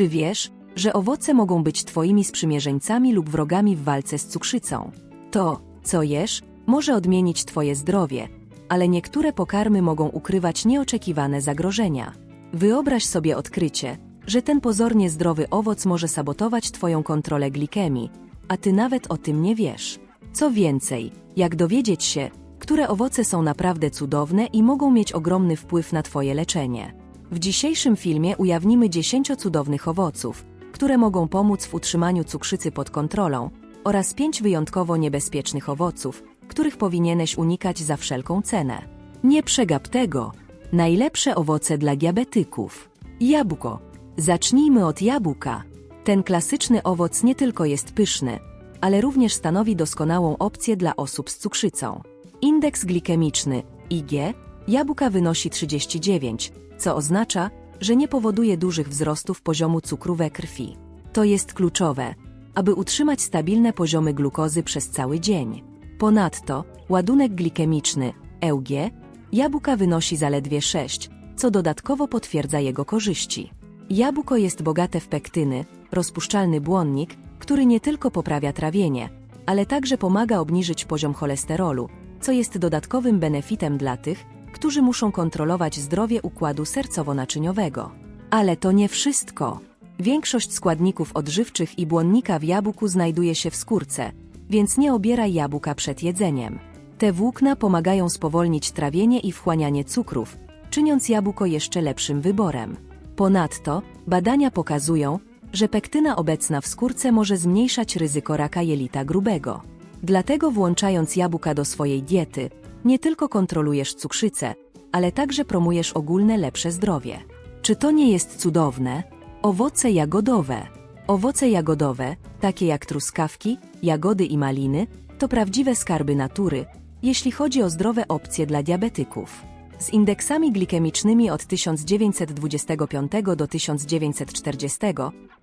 Czy wiesz, że owoce mogą być twoimi sprzymierzeńcami lub wrogami w walce z cukrzycą? To, co jesz, może odmienić twoje zdrowie, ale niektóre pokarmy mogą ukrywać nieoczekiwane zagrożenia. Wyobraź sobie odkrycie, że ten pozornie zdrowy owoc może sabotować twoją kontrolę glikemii, a ty nawet o tym nie wiesz. Co więcej, jak dowiedzieć się, które owoce są naprawdę cudowne i mogą mieć ogromny wpływ na twoje leczenie. W dzisiejszym filmie ujawnimy 10 cudownych owoców, które mogą pomóc w utrzymaniu cukrzycy pod kontrolą, oraz 5 wyjątkowo niebezpiecznych owoców, których powinieneś unikać za wszelką cenę. Nie przegap tego. Najlepsze owoce dla diabetyków. Jabłko. Zacznijmy od jabłka. Ten klasyczny owoc nie tylko jest pyszny, ale również stanowi doskonałą opcję dla osób z cukrzycą. Indeks glikemiczny IG jabłka wynosi 39, co oznacza, że nie powoduje dużych wzrostów poziomu cukru we krwi. To jest kluczowe, aby utrzymać stabilne poziomy glukozy przez cały dzień. Ponadto ładunek glikemiczny EUG jabłka wynosi zaledwie 6, co dodatkowo potwierdza jego korzyści. Jabłko jest bogate w pektyny, rozpuszczalny błonnik, który nie tylko poprawia trawienie, ale także pomaga obniżyć poziom cholesterolu, co jest dodatkowym benefitem dla tych, którzy muszą kontrolować zdrowie układu sercowo-naczyniowego. Ale to nie wszystko. Większość składników odżywczych i błonnika w jabłku znajduje się w skórce, więc nie obieraj jabłka przed jedzeniem. Te włókna pomagają spowolnić trawienie i wchłanianie cukrów, czyniąc jabłko jeszcze lepszym wyborem. Ponadto, badania pokazują, że pektyna obecna w skórce może zmniejszać ryzyko raka jelita grubego. Dlatego włączając jabłka do swojej diety, nie tylko kontrolujesz cukrzycę, ale także promujesz ogólne lepsze zdrowie. Czy to nie jest cudowne? Owoce jagodowe. Owoce jagodowe, takie jak truskawki, jagody i maliny, to prawdziwe skarby natury, jeśli chodzi o zdrowe opcje dla diabetyków. Z indeksami glikemicznymi od 1925 do 1940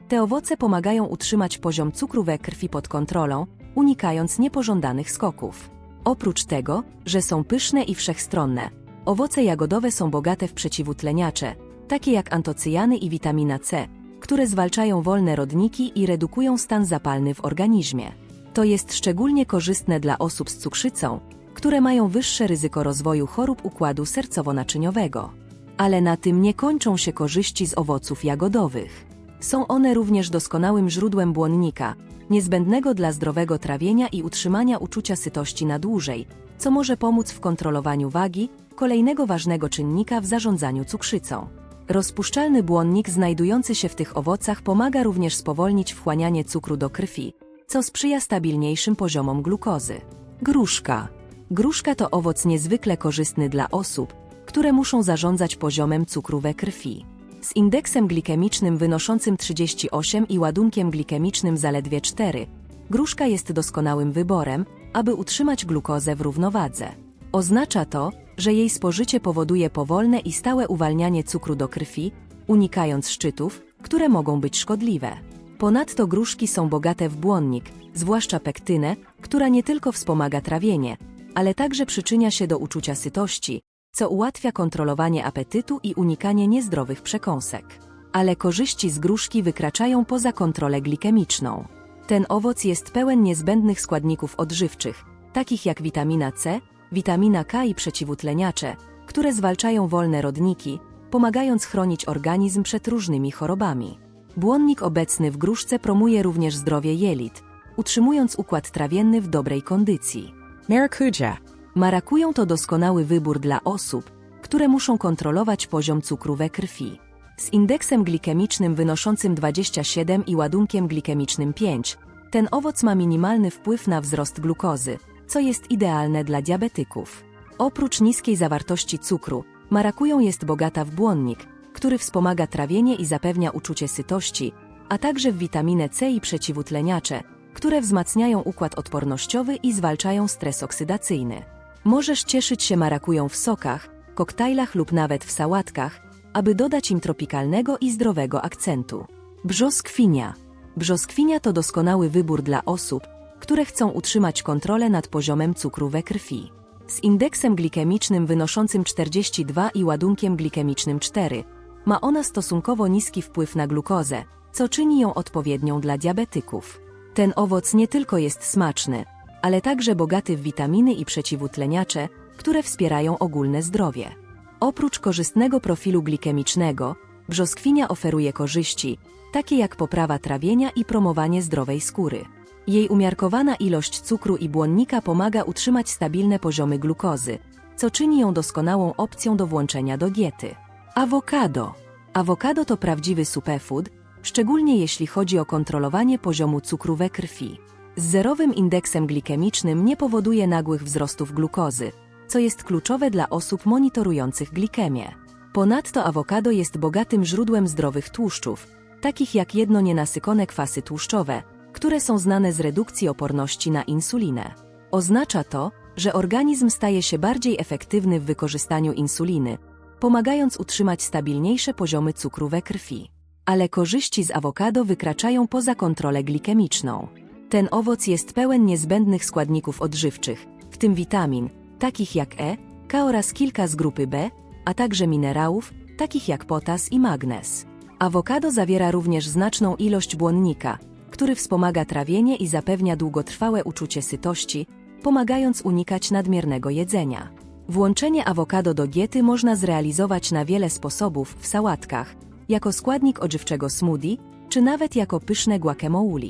te owoce pomagają utrzymać poziom cukru we krwi pod kontrolą, unikając niepożądanych skoków. Oprócz tego, że są pyszne i wszechstronne, owoce jagodowe są bogate w przeciwutleniacze, takie jak antocyjany i witamina C, które zwalczają wolne rodniki i redukują stan zapalny w organizmie. To jest szczególnie korzystne dla osób z cukrzycą, które mają wyższe ryzyko rozwoju chorób układu sercowo-naczyniowego. Ale na tym nie kończą się korzyści z owoców jagodowych. Są one również doskonałym źródłem błonnika, niezbędnego dla zdrowego trawienia i utrzymania uczucia sytości na dłużej, co może pomóc w kontrolowaniu wagi, kolejnego ważnego czynnika w zarządzaniu cukrzycą. Rozpuszczalny błonnik znajdujący się w tych owocach pomaga również spowolnić wchłanianie cukru do krwi, co sprzyja stabilniejszym poziomom glukozy. Gruszka. Gruszka to owoc niezwykle korzystny dla osób, które muszą zarządzać poziomem cukru we krwi. Z indeksem glikemicznym wynoszącym 38 i ładunkiem glikemicznym zaledwie 4, gruszka jest doskonałym wyborem, aby utrzymać glukozę w równowadze. Oznacza to, że jej spożycie powoduje powolne i stałe uwalnianie cukru do krwi, unikając szczytów, które mogą być szkodliwe. Ponadto gruszki są bogate w błonnik, zwłaszcza pektynę, która nie tylko wspomaga trawienie, ale także przyczynia się do uczucia sytości, co ułatwia kontrolowanie apetytu i unikanie niezdrowych przekąsek. Ale korzyści z gruszki wykraczają poza kontrolę glikemiczną. Ten owoc jest pełen niezbędnych składników odżywczych, takich jak witamina C, witamina K i przeciwutleniacze, które zwalczają wolne rodniki, pomagając chronić organizm przed różnymi chorobami. Błonnik obecny w gruszce promuje również zdrowie jelit, utrzymując układ trawienny w dobrej kondycji. Maracuja. Marakują to doskonały wybór dla osób, które muszą kontrolować poziom cukru we krwi. Z indeksem glikemicznym wynoszącym 27 i ładunkiem glikemicznym 5, ten owoc ma minimalny wpływ na wzrost glukozy, co jest idealne dla diabetyków. Oprócz niskiej zawartości cukru, marakują jest bogata w błonnik, który wspomaga trawienie i zapewnia uczucie sytości, a także w witaminę C i przeciwutleniacze, które wzmacniają układ odpornościowy i zwalczają stres oksydacyjny. Możesz cieszyć się marakują w sokach, koktajlach lub nawet w sałatkach, aby dodać im tropikalnego i zdrowego akcentu. Brzoskwinia. Brzoskwinia to doskonały wybór dla osób, które chcą utrzymać kontrolę nad poziomem cukru we krwi. Z indeksem glikemicznym wynoszącym 42 i ładunkiem glikemicznym 4, ma ona stosunkowo niski wpływ na glukozę, co czyni ją odpowiednią dla diabetyków. Ten owoc nie tylko jest smaczny, ale także bogaty w witaminy i przeciwutleniacze, które wspierają ogólne zdrowie. Oprócz korzystnego profilu glikemicznego, brzoskwinia oferuje korzyści, takie jak poprawa trawienia i promowanie zdrowej skóry. Jej umiarkowana ilość cukru i błonnika pomaga utrzymać stabilne poziomy glukozy, co czyni ją doskonałą opcją do włączenia do diety. Awokado. Awokado to prawdziwy superfood, szczególnie jeśli chodzi o kontrolowanie poziomu cukru we krwi. Z zerowym indeksem glikemicznym nie powoduje nagłych wzrostów glukozy, co jest kluczowe dla osób monitorujących glikemię. Ponadto awokado jest bogatym źródłem zdrowych tłuszczów, takich jak jedno nienasycone kwasy tłuszczowe, które są znane z redukcji oporności na insulinę. Oznacza to, że organizm staje się bardziej efektywny w wykorzystaniu insuliny, pomagając utrzymać stabilniejsze poziomy cukru we krwi. Ale korzyści z awokado wykraczają poza kontrolę glikemiczną. Ten owoc jest pełen niezbędnych składników odżywczych, w tym witamin, takich jak E, K oraz kilka z grupy B, a także minerałów, takich jak potas i magnez. Awokado zawiera również znaczną ilość błonnika, który wspomaga trawienie i zapewnia długotrwałe uczucie sytości, pomagając unikać nadmiernego jedzenia. Włączenie awokado do diety można zrealizować na wiele sposobów w sałatkach, jako składnik odżywczego smoothie, czy nawet jako pyszne guacamole.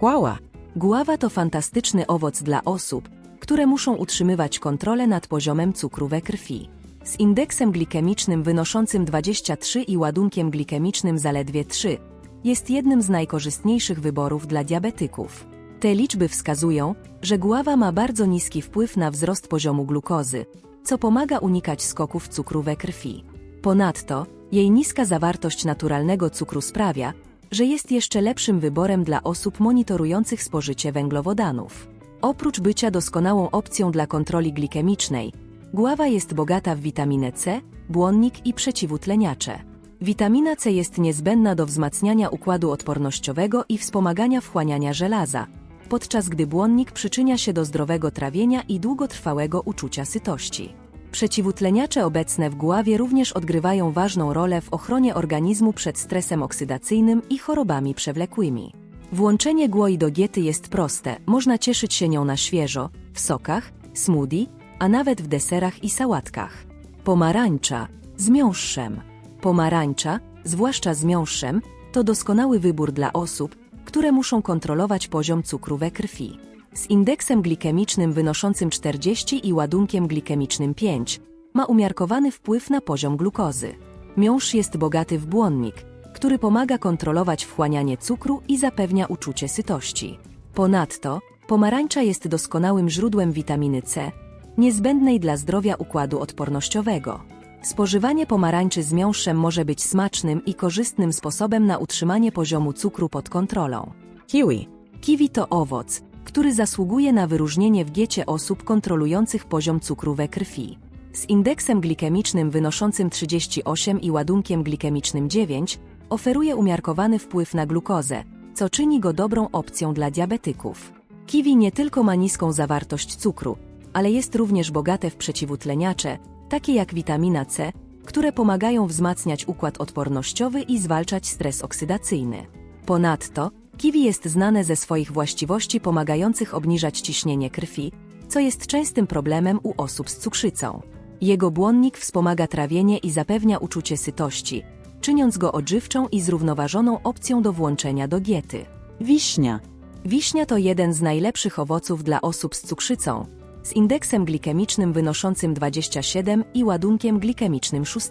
Guała. Guława to fantastyczny owoc dla osób, które muszą utrzymywać kontrolę nad poziomem cukru we krwi. Z indeksem glikemicznym wynoszącym 23 i ładunkiem glikemicznym zaledwie 3, jest jednym z najkorzystniejszych wyborów dla diabetyków. Te liczby wskazują, że guława ma bardzo niski wpływ na wzrost poziomu glukozy, co pomaga unikać skoków cukru we krwi. Ponadto, jej niska zawartość naturalnego cukru sprawia, że jest jeszcze lepszym wyborem dla osób monitorujących spożycie węglowodanów. Oprócz bycia doskonałą opcją dla kontroli glikemicznej, guława jest bogata w witaminę C, błonnik i przeciwutleniacze. Witamina C jest niezbędna do wzmacniania układu odpornościowego i wspomagania wchłaniania żelaza, podczas gdy błonnik przyczynia się do zdrowego trawienia i długotrwałego uczucia sytości. Przeciwutleniacze obecne w guławie również odgrywają ważną rolę w ochronie organizmu przed stresem oksydacyjnym i chorobami przewlekłymi. Włączenie głoi do diety jest proste, można cieszyć się nią na świeżo, w sokach, smoothie, a nawet w deserach i sałatkach. Pomarańcza z miąższem. Pomarańcza, zwłaszcza z miąższem, to doskonały wybór dla osób, które muszą kontrolować poziom cukru we krwi. Z indeksem glikemicznym wynoszącym 40 i ładunkiem glikemicznym 5 ma umiarkowany wpływ na poziom glukozy. Miąższ jest bogaty w błonnik, który pomaga kontrolować wchłanianie cukru i zapewnia uczucie sytości. Ponadto, pomarańcza jest doskonałym źródłem witaminy C, niezbędnej dla zdrowia układu odpornościowego. Spożywanie pomarańczy z miąższem może być smacznym i korzystnym sposobem na utrzymanie poziomu cukru pod kontrolą. Kiwi. Kiwi to owoc, który zasługuje na wyróżnienie w diecie osób kontrolujących poziom cukru we krwi. Z indeksem glikemicznym wynoszącym 38 i ładunkiem glikemicznym 9 oferuje umiarkowany wpływ na glukozę, co czyni go dobrą opcją dla diabetyków. Kiwi nie tylko ma niską zawartość cukru, ale jest również bogate w przeciwutleniacze, takie jak witamina C, które pomagają wzmacniać układ odpornościowy i zwalczać stres oksydacyjny. Ponadto, kiwi jest znane ze swoich właściwości pomagających obniżać ciśnienie krwi, co jest częstym problemem u osób z cukrzycą. Jego błonnik wspomaga trawienie i zapewnia uczucie sytości, czyniąc go odżywczą i zrównoważoną opcją do włączenia do diety. Wiśnia. Wiśnia to jeden z najlepszych owoców dla osób z cukrzycą, z indeksem glikemicznym wynoszącym 27 i ładunkiem glikemicznym 6.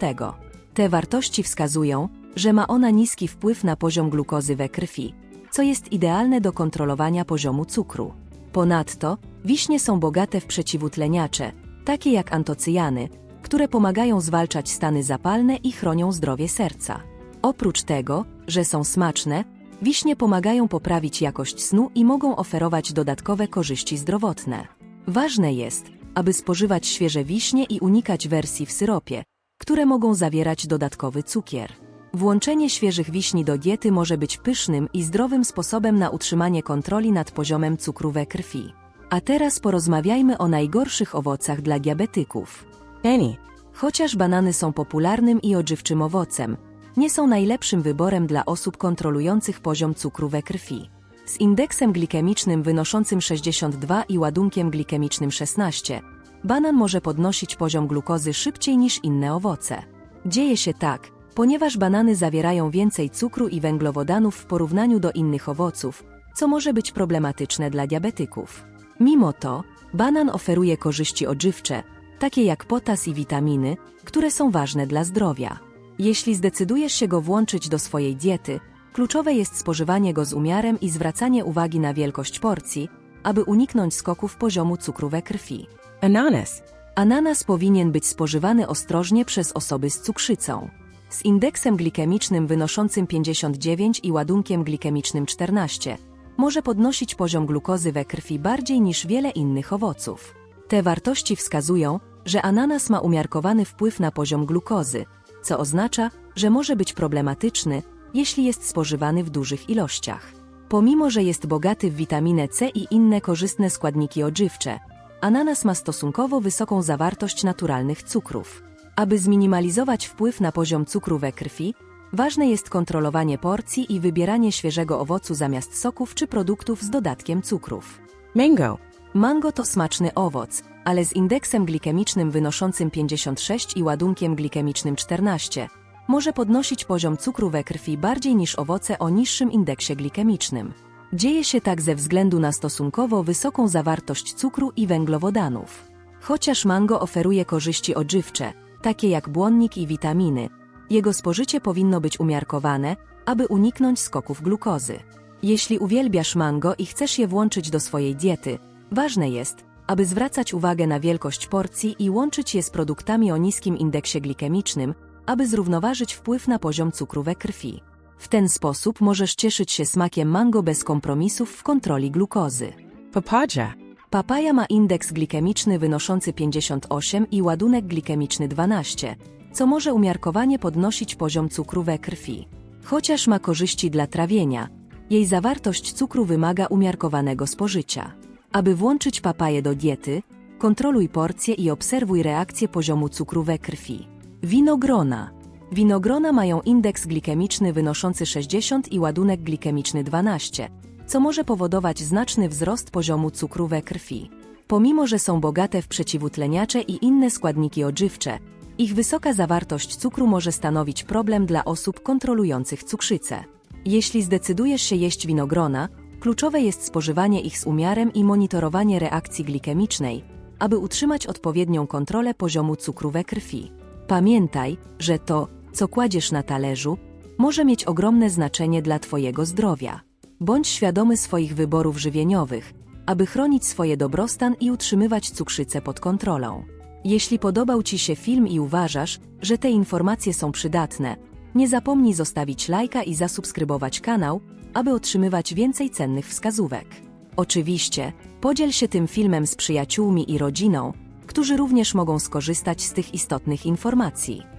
Te wartości wskazują, że ma ona niski wpływ na poziom glukozy we krwi, co jest idealne do kontrolowania poziomu cukru. Ponadto, wiśnie są bogate w przeciwutleniacze, takie jak antocyjany, które pomagają zwalczać stany zapalne i chronią zdrowie serca. Oprócz tego, że są smaczne, wiśnie pomagają poprawić jakość snu i mogą oferować dodatkowe korzyści zdrowotne. Ważne jest, aby spożywać świeże wiśnie i unikać wersji w syropie, które mogą zawierać dodatkowy cukier. Włączenie świeżych wiśni do diety może być pysznym i zdrowym sposobem na utrzymanie kontroli nad poziomem cukru we krwi. A teraz porozmawiajmy o najgorszych owocach dla diabetyków. Penny. Chociaż banany są popularnym i odżywczym owocem, nie są najlepszym wyborem dla osób kontrolujących poziom cukru we krwi. Z indeksem glikemicznym wynoszącym 62 i ładunkiem glikemicznym 16, banan może podnosić poziom glukozy szybciej niż inne owoce. Dzieje się tak, ponieważ banany zawierają więcej cukru i węglowodanów w porównaniu do innych owoców, co może być problematyczne dla diabetyków. Mimo to, banan oferuje korzyści odżywcze, takie jak potas i witaminy, które są ważne dla zdrowia. Jeśli zdecydujesz się go włączyć do swojej diety, kluczowe jest spożywanie go z umiarem i zwracanie uwagi na wielkość porcji, aby uniknąć skoków poziomu cukru we krwi. Ananas. Ananas powinien być spożywany ostrożnie przez osoby z cukrzycą. Z indeksem glikemicznym wynoszącym 59 i ładunkiem glikemicznym 14, może podnosić poziom glukozy we krwi bardziej niż wiele innych owoców. Te wartości wskazują, że ananas ma umiarkowany wpływ na poziom glukozy, co oznacza, że może być problematyczny, jeśli jest spożywany w dużych ilościach. Pomimo, że jest bogaty w witaminę C i inne korzystne składniki odżywcze, ananas ma stosunkowo wysoką zawartość naturalnych cukrów. Aby zminimalizować wpływ na poziom cukru we krwi, ważne jest kontrolowanie porcji i wybieranie świeżego owocu zamiast soków czy produktów z dodatkiem cukrów. Mango. Mango to smaczny owoc, ale z indeksem glikemicznym wynoszącym 56 i ładunkiem glikemicznym 14, może podnosić poziom cukru we krwi bardziej niż owoce o niższym indeksie glikemicznym. Dzieje się tak ze względu na stosunkowo wysoką zawartość cukru i węglowodanów. Chociaż mango oferuje korzyści odżywcze, takie jak błonnik i witaminy, jego spożycie powinno być umiarkowane, aby uniknąć skoków glukozy. Jeśli uwielbiasz mango i chcesz je włączyć do swojej diety, ważne jest, aby zwracać uwagę na wielkość porcji i łączyć je z produktami o niskim indeksie glikemicznym, aby zrównoważyć wpływ na poziom cukru we krwi. W ten sposób możesz cieszyć się smakiem mango bez kompromisów w kontroli glukozy. Papaya. Papaja ma indeks glikemiczny wynoszący 58 i ładunek glikemiczny 12, co może umiarkowanie podnosić poziom cukru we krwi. Chociaż ma korzyści dla trawienia, jej zawartość cukru wymaga umiarkowanego spożycia. Aby włączyć papaję do diety, kontroluj porcje i obserwuj reakcję poziomu cukru we krwi. Winogrona. Winogrona mają indeks glikemiczny wynoszący 60 i ładunek glikemiczny 12, co może powodować znaczny wzrost poziomu cukru we krwi. Pomimo, że są bogate w przeciwutleniacze i inne składniki odżywcze, ich wysoka zawartość cukru może stanowić problem dla osób kontrolujących cukrzycę. Jeśli zdecydujesz się jeść winogrona, kluczowe jest spożywanie ich z umiarem i monitorowanie reakcji glikemicznej, aby utrzymać odpowiednią kontrolę poziomu cukru we krwi. Pamiętaj, że to, co kładziesz na talerzu, może mieć ogromne znaczenie dla Twojego zdrowia. Bądź świadomy swoich wyborów żywieniowych, aby chronić swoje dobrostan i utrzymywać cukrzycę pod kontrolą. Jeśli podobał Ci się film i uważasz, że te informacje są przydatne, nie zapomnij zostawić lajka i zasubskrybować kanał, aby otrzymywać więcej cennych wskazówek. Oczywiście, podziel się tym filmem z przyjaciółmi i rodziną, którzy również mogą skorzystać z tych istotnych informacji.